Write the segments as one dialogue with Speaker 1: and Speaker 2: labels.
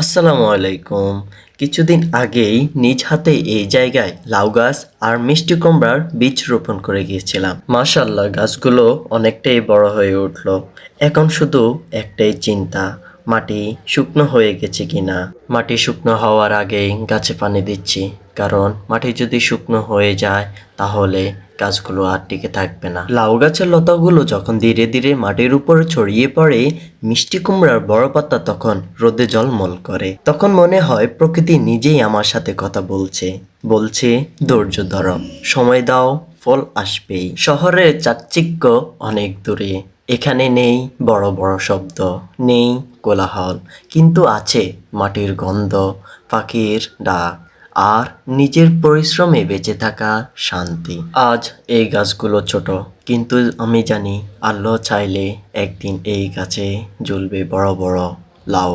Speaker 1: আসসালামু আলাইকুম। কিছুদিন আগেই নিজ হাতে এই জায়গায় লাউ গাছ আর মিষ্টি কুমড়ার বীজ রোপণ করে গিয়েছিলাম। মাসাল্লাহ গাছগুলো অনেকটাই বড় হয়ে উঠল। এখন শুধু একটাই চিন্তা মাটি শুকনো হয়ে গেছে কিনা? মাটি শুকনো হওয়ার আগেই গাছে পানি দিচ্ছি, কারণ মাটি যদি শুকনো হয়ে যায়, তাহলে গাছগুলো আর টিকে থাকবে না। লাউ গাছের লতাগুলো যখন ধীরে ধীরে মাটির উপর ছড়িয়ে পড়ে, মিষ্টি কুমড়ার বড় পাতা তখন রোদে জলমল করে। তখন মনে হয় প্রকৃতি নিজেই আমার সাথে কথা বলছে। বলছে, ধৈর্য ধর, সময় দাও, ফল আসবেই। শহরের চাকচিক্য অনেক দূরে। এখানে নেই বড় বড় শব্দ, নেই কোলাহল, কিন্তু আছে মাটির গন্ধ পাখির ডাক, আর নিজের পরিশ্রমে বেঁচে থাকা শান্তি। আজ এই গাছগুলো ছোট, কিন্তু আমি জানি আল্লাহ চাইলে একদিন এই গাছে জ্বলবে বড় বড় লাউ।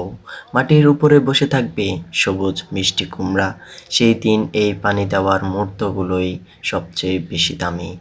Speaker 1: মাটির উপরে বসে থাকবে সবুজ মিষ্টি কুমড়া। সেই দিন এই পানি দেওয়ার মুহূর্তগুলোই সবচেয়ে বেশি দামি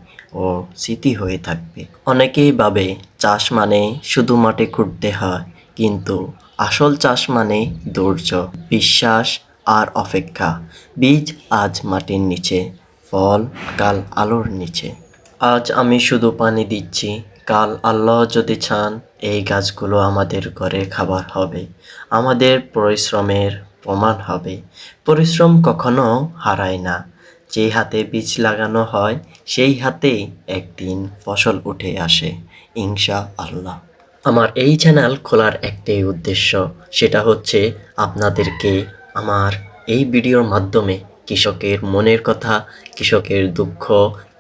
Speaker 1: ও স্মৃতি হয়ে থাকবে। অনেকেই ভাবে, চাষ মানে শুধু মাঠে খুঁড়তে হয় কিন্তু আসল চাষ মানে ধৈর্য, বিশ্বাস আর অপেক্ষা। বীজ আজ মাটির নিচে, ফল কাল আলোর নিচে। আজ আমি শুধু পানি দিচ্ছি, কাল আল্লাহ যদি চান, এই গাছগুলো আমাদের ঘরে খাবার হবে। আমাদের পরিশ্রমের প্রমাণ হবে। পরিশ্রম কখনো হারায় না। যে হাতে বীজ লাগানো হয়, সেই হাতেই একদিন ফসল উঠে আসে, ইনশা আল্লাহ। আমার এই চ্যানেল খোলার একটাই উদ্দেশ্য, সেটা হচ্ছে আপনাদেরকে আমার এই ভিডিওর মাধ্যমে কৃষকের মনের কথা, কৃষকের দুঃখ,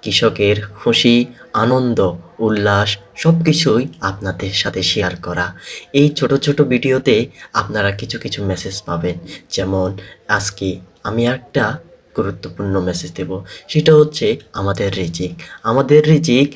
Speaker 1: কৃষকের খুশি, আনন্দ, উল্লাস সব কিছুই আপনাদের সাথে শেয়ার করা। এই ছোট ছোট ভিডিওতে আপনারা কিছু কিছু মেসেজ পাবেন। যেমন, আজকে আমি একটা গুরুত্বপূর্ণ মেসেজ দেব, সেটা হচ্ছে আমাদের রিজিক। আমাদের রিজিক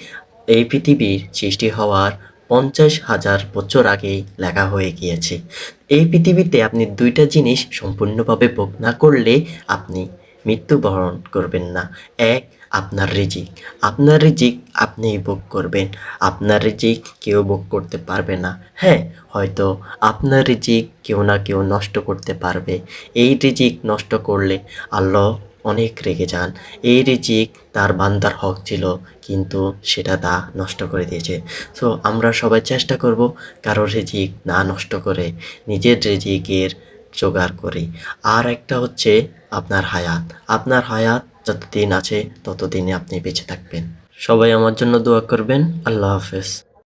Speaker 1: এই পৃথিবীর সৃষ্টি হওয়ার পঞ্চাশ হাজার বছর আগেই লেখা হয়ে গিয়েছে। এই পৃথিবীতে আপনি দুইটা জিনিস সম্পূর্ণভাবে ভোগ না করলে আপনি মৃত্যুবরণ করবেন না। এক, আপনার রিজিক। আপনার রিজিক আপনিই ভোগ করবেন। আপনার রিজিক কেউ ভোগ করতে পারবে না। হ্যাঁ হয়তো আপনার রিজিক কেউ না কেউ নষ্ট করতে পারবে। এই রিজিক নষ্ট করলে আল্লাহ অনেক রেগে যান। এই রিজিক তার বান্দার হক ছিল, কিন্তু সেটা তা নষ্ট করে দিয়েছে। সো আমরা সবাই চেষ্টা করব কারোর রিজিক না নষ্ট করে নিজের রিজিকের জোগাড় করি। আর একটা হচ্ছে আপনার হায়াত। আপনার হায়াত যতদিন আছে, ততদিনে আপনি বেঁচে থাকবেন। সবাই আমার জন্য দোয়া করবেন। আল্লাহ হাফেজ।